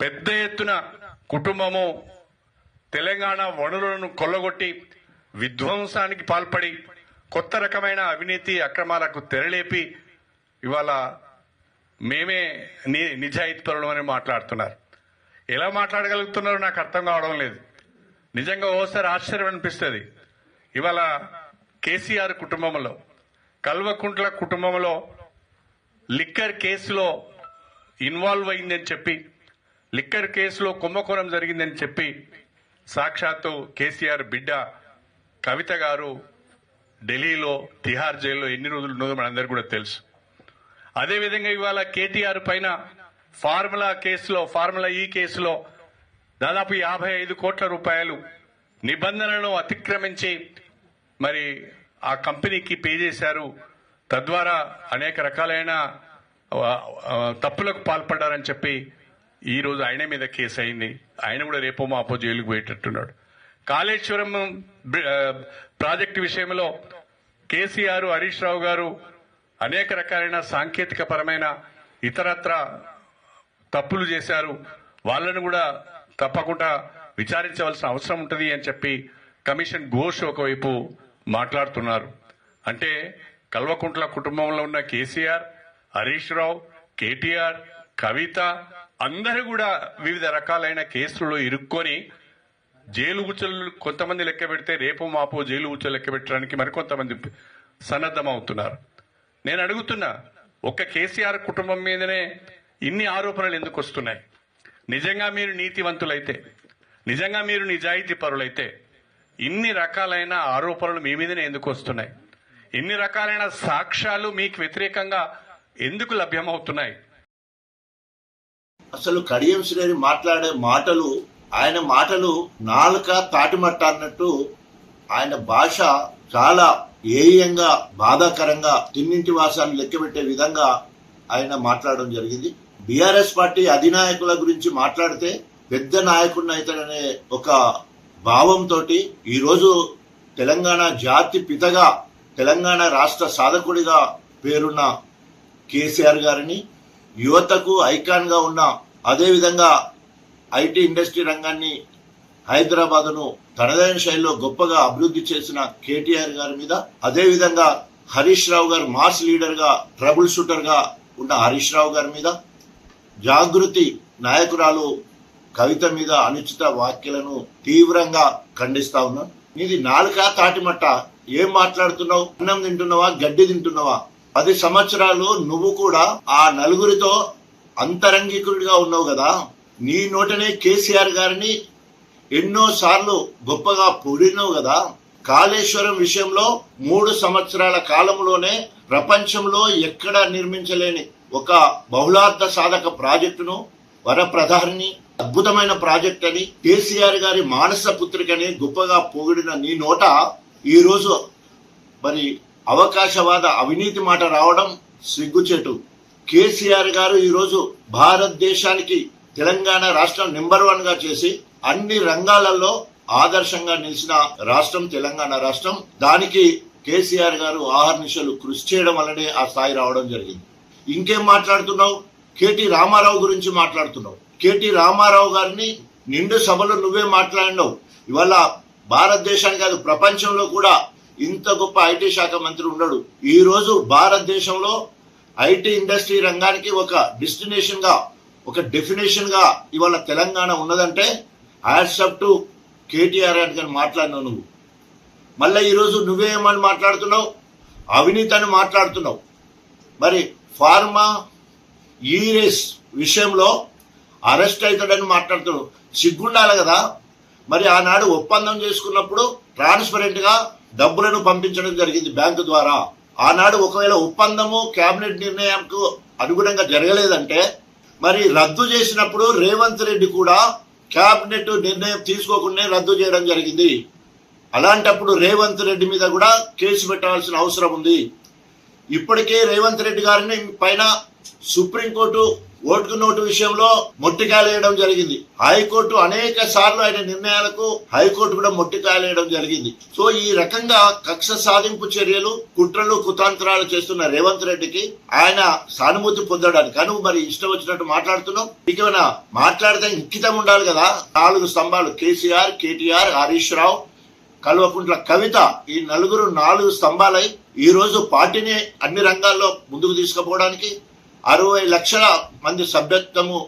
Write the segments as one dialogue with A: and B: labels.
A: పెద్ద ఎత్తున కుటుంబము తెలంగాణ వనరులను కొల్లగొట్టి విధ్వంసానికి పాల్పడి కొత్త రకమైన అవినీతి అక్రమాలకు తెరలేపి ఇవాళ మేమే ని అని మాట్లాడుతున్నారు. ఎలా మాట్లాడగలుగుతున్నారో నాకు అర్థం కావడం లేదు. నిజంగా ఓసారి ఆశ్చర్యం అనిపిస్తుంది. ఇవాళ కేసీఆర్ కుటుంబంలో కల్వకుంట్ల కుటుంబంలో లిక్కర్ కేసులో ఇన్వాల్వ్ అయిందని చెప్పి లిక్కర్ కేసులో కుంభకోణం జరిగిందని చెప్పి సాక్షాత్తు కేసీఆర్ బిడ్డ కవిత గారు ఢిల్లీలో తిహార్ జైల్లో ఎన్ని రోజులు ఉన్నదో మనందరికీ కూడా తెలుసు. అదేవిధంగా ఇవాళ కేటీఆర్ పైన ఫార్ములా కేసులో ఫార్ములా ఈ కేసులో దాదాపు యాభై ఐదు కోట్ల రూపాయలు నిబంధనలను అతిక్రమించి మరి ఆ కంపెనీకి పే చేశారు. తద్వారా అనేక రకాలైన తప్పులకు పాల్పడ్డారని చెప్పి ఈ రోజు ఆయన మీద కేసు అయింది. ఆయన కూడా రేపో మాపో జైలుకు పోయేటట్టున్నాడు. కాళేశ్వరం ప్రాజెక్టు విషయంలో కేసీఆర్ హరీష్ రావు గారు అనేక రకాలైన సాంకేతిక పరమైన ఇతరత్ర తప్పులు చేశారు. వాళ్ళను కూడా తప్పకుండా విచారించవలసిన అవసరం ఉంటుంది అని చెప్పి కమిషన్ ఘోష్ ఒకవైపు మాట్లాడుతున్నారు. అంటే కల్వకుంట్ల కుటుంబంలో ఉన్న కేసీఆర్ హరీష్ రావు కేటీఆర్ కవిత అందరూ కూడా వివిధ రకాలైన కేసుల్లో ఇరుక్కొని జైలు ఉచ్చులు కొంతమంది లెక్క పెడితే రేపు మాపో జైలు ఉచ్చులు లెక్క పెట్టడానికి మరికొంతమంది సన్నద్ధమవుతున్నారు. నేను అడుగుతున్నా ఒక్క కేసీఆర్ కుటుంబం మీదనే ఇన్ని ఆరోపణలు ఎందుకు వస్తున్నాయి? నిజంగా మీరు నీతివంతులైతే నిజంగా మీరు నిజాయితీ పరులైతే ఇన్ని రకాలైన ఆరోపణలు మీ మీదనే ఎందుకు వస్తున్నాయి? ఇన్ని రకాలైన సాక్ష్యాలు మీకు వ్యతిరేకంగా ఎందుకు లభ్యమవుతున్నాయి?
B: అసలు కడియం శ్రేణి మాట్లాడే మాటలు ఆయన మాటలు నాలుక తాటిమట్ట అన్నట్టు ఆయన భాష చాలా ఏయంగా బాధాకరంగా తిన్నింటి వాసాన్ని లెక్కబెట్టే విధంగా ఆయన మాట్లాడడం జరిగింది. బీఆర్ఎస్ పార్టీ అధినాయకుల గురించి మాట్లాడితే పెద్ద నాయకుడిని అవుతాడనే ఒక భావంతో ఈరోజు తెలంగాణ జాతి పితగా తెలంగాణ రాష్ట్ర సాధకుడిగా పేరున్న కేసీఆర్ గారిని యువతకు ఐకాన్గా ఉన్న అదేవిధంగా ఐటీ ఇండస్ట్రీ రంగాన్ని హైదరాబాద్ను తనదైన శైలిలో గొప్పగా అభివృద్ధి చేసిన కేటీఆర్ గారి మీద అదేవిధంగా హరీష్ రావు గారు మాస్ లీడర్గా ట్రబుల్ షూటర్గా ఉన్న హరీష్ రావు గారి మీద జాగృతి నాయకురాలు కవిత మీద అనుచిత వ్యాఖ్యలను తీవ్రంగా ఖండిస్తా ఉన్నాను. ఇది నాలుక తాటిమట్ట ఏం మాట్లాడుతున్నావు? అన్నం తింటున్నావా? గడ్డి తింటున్నావా? పది సంవత్సరాలు నువ్వు కూడా ఆ నలుగురితో అంతరంగికుడిగా ఉన్నావు కదా. నీ నోటనే కేసీఆర్ గారిని ఎన్నో సార్లు గొప్పగా పొగిడినావు కదా. కాళేశ్వరం విషయంలో మూడు సంవత్సరాల కాలంలోనే ప్రపంచంలో ఎక్కడా నిర్మించలేని ఒక బహుళార్థ సాధక ప్రాజెక్టును వరప్రధాని అద్భుతమైన ప్రాజెక్ట్ అని కేసీఆర్ గారి మానస పుత్రికని గొప్పగా పొగిడిన నీ నోట ఈరోజు మరి అవకాశవాద అవినీతి మాట రావడం సిగ్గుచేటు. కేసీఆర్ గారు ఈరోజు భారతదేశానికి తెలంగాణ రాష్ట్రం నెంబర్ వన్గా చేసి అన్ని రంగాలలో ఆదర్శంగా నిలిచిన రాష్ట్రం తెలంగాణ రాష్ట్రం. దానికి కేసీఆర్ గారు ఆహర్నిశలు కృషి చేయడం వల్లనే ఆ స్థాయి రావడం జరిగింది. ఇంకేం మాట్లాడుతున్నావు? కేటీ రామారావు గురించి మాట్లాడుతున్నావు. కేటీ రామారావు గారిని నిండు సభలో నువ్వే మాట్లాడినావు. ఇవాళ భారతదేశానికి కాదు ప్రపంచంలో కూడా ఇంత గొప్ప ఐటీ శాఖ మంత్రి ఉండడు ఈ రోజు భారతదేశంలో ఐటీ ఇండస్ట్రీ రంగానికి ఒక డెస్టినేషన్గా ఒక డెఫినేషన్గా ఇవాళ తెలంగాణ ఉన్నదంటే హ్యాట్సప్ టు కేటీఆర్ అని కానీ మాట్లాడినావు నువ్వు. మళ్ళీ ఈరోజు నువ్వేమని మాట్లాడుతున్నావు? అవినీతి అని మాట్లాడుతున్నావు. మరి ఫార్మా ఈ రేస్ విషయంలో అరెస్ట్ అవుతాడని మాట్లాడుతున్నావు. సిగ్గుండాలి కదా. మరి ఆనాడు ఒప్పందం చేసుకున్నప్పుడు ట్రాన్స్పరెంట్గా డబ్బులను పంపించడం జరిగింది బ్యాంకు ద్వారా. ఆనాడు ఒకవేళ ఒప్పందము కేబినెట్ నిర్ణయంకు అనుగుణంగా జరగలేదంటే మరి రద్దు చేసినప్పుడు రేవంత్ రెడ్డి కూడా కేబినెట్ నిర్ణయం తీసుకోకుండా రద్దు చేయడం జరిగింది. అలాంటప్పుడు రేవంత్ రెడ్డి మీద కూడా కేసు పెట్టాల్సిన అవసరం ఉంది. ఇప్పటికే రేవంత్ రెడ్డి గారిని పైన సుప్రీంకోర్టు ఓటుకు నోటు విషయంలో మొట్టికాయలేయడం జరిగింది. హైకోర్టు అనేక సార్లు ఆయన నిర్ణయాలకు హైకోర్టు కూడా మొట్టికాయలేయడం జరిగింది. సో ఈ రకంగా కక్ష సాధింపు చర్యలు కుట్రలు కుతాంతరాలు చేస్తున్న రేవంత్ రెడ్డికి ఆయన సానుభూతి పొందడానికి. కను మరి ఇష్టం వచ్చినట్టు మాట్లాడుతున్నాం. ఇకేమైనా మాట్లాడితే ఇంకితం ఉండాలి కదా? నాలుగు స్తంభాలు కేసీఆర్ కేటీఆర్ హరీష్ రావు కల్వకుంట్ల కవిత ఈ నలుగురు నాలుగు స్తంభాలై ఈరోజు పార్టీని అన్ని రంగాల్లో ముందుకు తీసుకుపోవడానికి అరవై లక్షల మంది సభ్యత్వము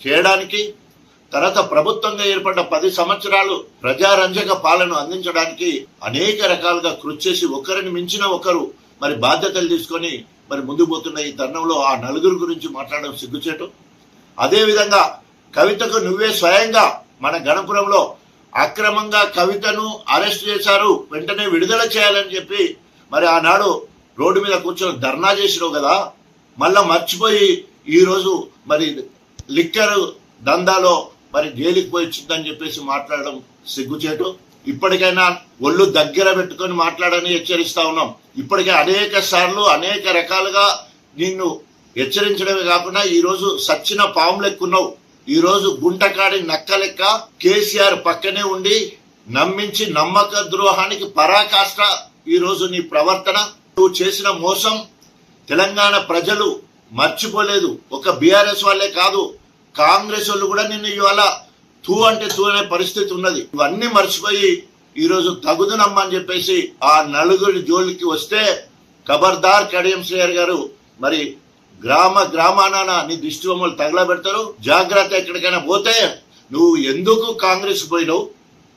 B: చేయడానికి తర్వాత ప్రభుత్వంగా ఏర్పడ్డ పది సంవత్సరాలు ప్రజారంజక పాలన అందించడానికి అనేక రకాలుగా కృషి చేసి ఒకరిని మించిన ఒకరు మరి బాధ్యతలు తీసుకొని మరి ముందుకు పోతున్న ఈ తరుణంలో ఆ నలుగురు గురించి మాట్లాడడం సిగ్గుచేటు. అదేవిధంగా కవితకు నువ్వే స్వయంగా మన గణపురంలో అక్రమంగా కవితను అరెస్ట్ చేశారు వెంటనే విడుదల చేయాలని చెప్పి మరి ఆనాడు రోడ్డు మీద కూర్చొని ధర్నా చేసినావు కదా మళ్ళా మర్చిపోయి ఈరోజు మరి లిక్కర్ దందాలో మరి జైలుకి పోయి వచ్చిందని చెప్పేసి మాట్లాడడం సిగ్గుచేటు. ఇప్పటికైనా ఒళ్ళు దగ్గర పెట్టుకొని మాట్లాడని హెచ్చరిస్తా ఉన్నాం. ఇప్పటికే అనేక సార్లు అనేక రకాలుగా నిన్ను హెచ్చరించడమే కాకుండా ఈరోజు సచ్చిన పాము లెక్కున్నావు ఈరోజు గుంటకాడి నక్క లెక్క కేసీఆర్ పక్కనే ఉండి నమ్మించి నమ్మక ద్రోహానికి పరాకాష్ట ఈరోజు నీ ప్రవర్తన నువ్వు చేసిన మోసం తెలంగాణ ప్రజలు మర్చిపోలేదు. ఒక బీఆర్ఎస్ వాళ్ళే కాదు కాంగ్రెస్ వాళ్ళు కూడా నిన్ను ఇవాళ తూ అంటే తూ అనే పరిస్థితి ఉన్నది. ఇవన్నీ మర్చిపోయి ఈరోజు తగుదునమ్మని చెప్పేసి ఆ నలుగురి జోలికి వస్తే ఖబర్దార్ కడియం శ్రేయర్ గారు మరి గ్రామ గ్రామాన నీ దిష్టి బొమ్మలు తగలబెడతారు. జాగ్రత్త ఎక్కడికైనా పోతే నువ్వు ఎందుకు కాంగ్రెస్ పోయినావు?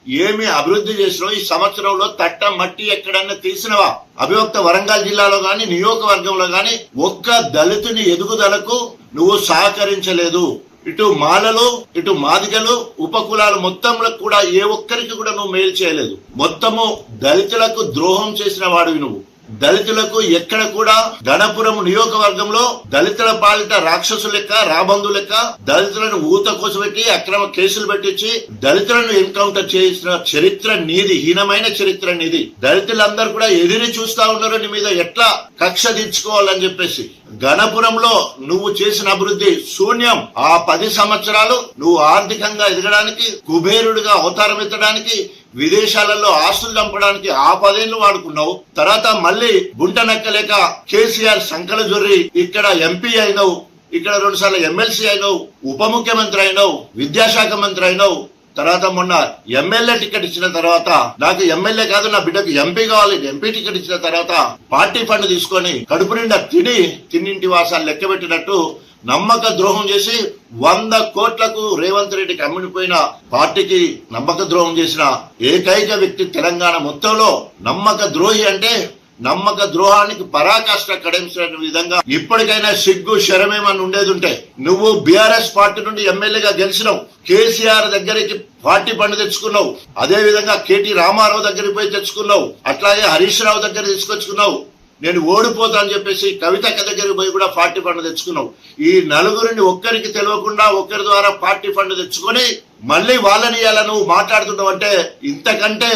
B: ఏమి అభివృద్ధి చేసినావు ఈ సంవత్సరంలో తట్ట మట్టి ఎక్కడన్నా తీసినవా? అభివక్త వరంగల్ జిల్లాలో గాని నియోజకవర్గంలో గాని ఒక్క దళితుని ఎదుగుదలకు నువ్వు సహకరించలేదు. ఇటు మాలలు ఇటు మాదిగలు ఉపకులాలు మొత్తంలో కూడా ఏ ఒక్కరికి కూడా నువ్వు మేలు చేయలేదు. మొత్తము దళితులకు ద్రోహం చేసిన వాడివి నువ్వు. దళితులకు ఎక్కడ కూడా ధనపురం నియోజకవర్గంలో దళితుల పాలిట రాక్షసు లెక్క రాబందు లెక్క దళితులను ఊత కోసపెట్టి అక్రమ కేసులు పెట్టించి దళితులను ఎన్కౌంటర్ చేసిన చరిత్ర నీది హీనమైన చరిత్ర నీది. దళితులందరూ కూడా ఎదిరి చూస్తా ఉన్నారు నీ మీద. ఎట్లా కక్ష తీర్చుకోవాలని చెప్పేసి. ఘనపురంలో నువ్వు చేసిన అభివృద్ధి శూన్యం. ఆ పది సంవత్సరాలు నువ్వు ఆర్థికంగా ఎదగడానికి కుబేరుడిగా అవతారం ఎత్తడానికి విదేశాలలో ఆస్తులు చంపడానికి ఆ పదేళ్ళు వాడుకున్నావు. తర్వాత మళ్ళీ గుంట నక్కలేక కేసీఆర్ సంకల జొర్రి ఇక్కడ ఎంపీ అయినావు. ఇక్కడ రెండు సార్లు ఎమ్మెల్సీ అయినావు. ఉప ముఖ్యమంత్రి అయినావు. విద్యాశాఖ మంత్రి అయినావు. తర్వాత మొన్న ఎమ్మెల్యే టికెట్ ఇచ్చిన తర్వాత నాకు ఎమ్మెల్యే కాదు నా బిడ్డకు ఎంపీ కావాలి ఎంపీ టికెట్ ఇచ్చిన తర్వాత పార్టీ ఫండ్ తీసుకొని కడుపు నిండా తిని తిన్నింటి వాసాలు లెక్క పెట్టినట్టు నమ్మక ద్రోహం చేసి వంద కోట్లకు రేవంత్ రెడ్డికి అమ్మిడిపోయిన పార్టీకి నమ్మక ద్రోహం చేసిన ఏకైక వ్యక్తి తెలంగాణ మొత్తంలో నమ్మక ద్రోహి అంటే నమ్మక ద్రోహానికి పరాకాష్ట కడించిన విధంగా ఇప్పటికైనా సిగ్గు శరమేమని ఉండేది ఉంటే నువ్వు బీఆర్ఎస్ పార్టీ నుండి ఎమ్మెల్యేగా గెలిచినావు కేసీఆర్ దగ్గరికి పార్టీ పండు తెచ్చుకున్నావు అదే విధంగా కేటీ రామారావు దగ్గరికి పోయి తెచ్చుకున్నావు అట్లాగే హరీష్ రావు దగ్గర తీసుకొచ్చుకున్నావు. నేను ఓడిపోతా అని చెప్పేసి కవితక్క దగ్గరికి పోయి కూడా పార్టీ ఫండ్ తెచ్చుకున్నావు. ఈ నలుగురిని ఒక్కరికి తెలియకుండా ఒక్కరి ద్వారా పార్టీ ఫండ్ తెచ్చుకొని మళ్ళీ వాళ్ళని ఇలా నువ్వు మాట్లాడుతున్నావు అంటే ఇంతకంటే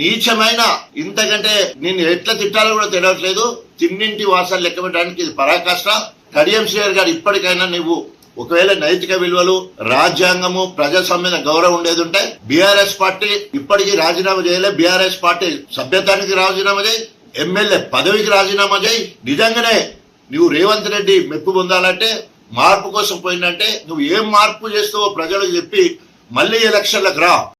B: నీచమైన ఇంతకంటే నేను ఎట్లా తిట్టాలో కూడా తెలియట్లేదు. తిన్నింటి వాసాలు లెక్క పెట్టడానికి ఇది పరాకాష్ట. కడియం శ్రీహర్ గారు ఇప్పటికైనా నువ్వు ఒకవేళ నైతిక విలువలు రాజ్యాంగము ప్రజాస్వామ్య గౌరవం ఉండేది ఉంటే బీఆర్ఎస్ పార్టీ ఇప్పటికీ రాజీనామా చేయలే. బీఆర్ఎస్ పార్టీ సభ్యతానికి రాజీనామా చేయి. ఎమ్మెల్యే పదవికి రాజీనామా చేయి. నిజంగానే నువ్వు రేవంత్ రెడ్డి మెప్పు పొందాలంటే మార్పు కోసం పోయిందంటే నువ్వు ఏం మార్పు చేస్తావో ప్రజలకు చెప్పి మళ్ళీ ఎలక్షన్లకు రా.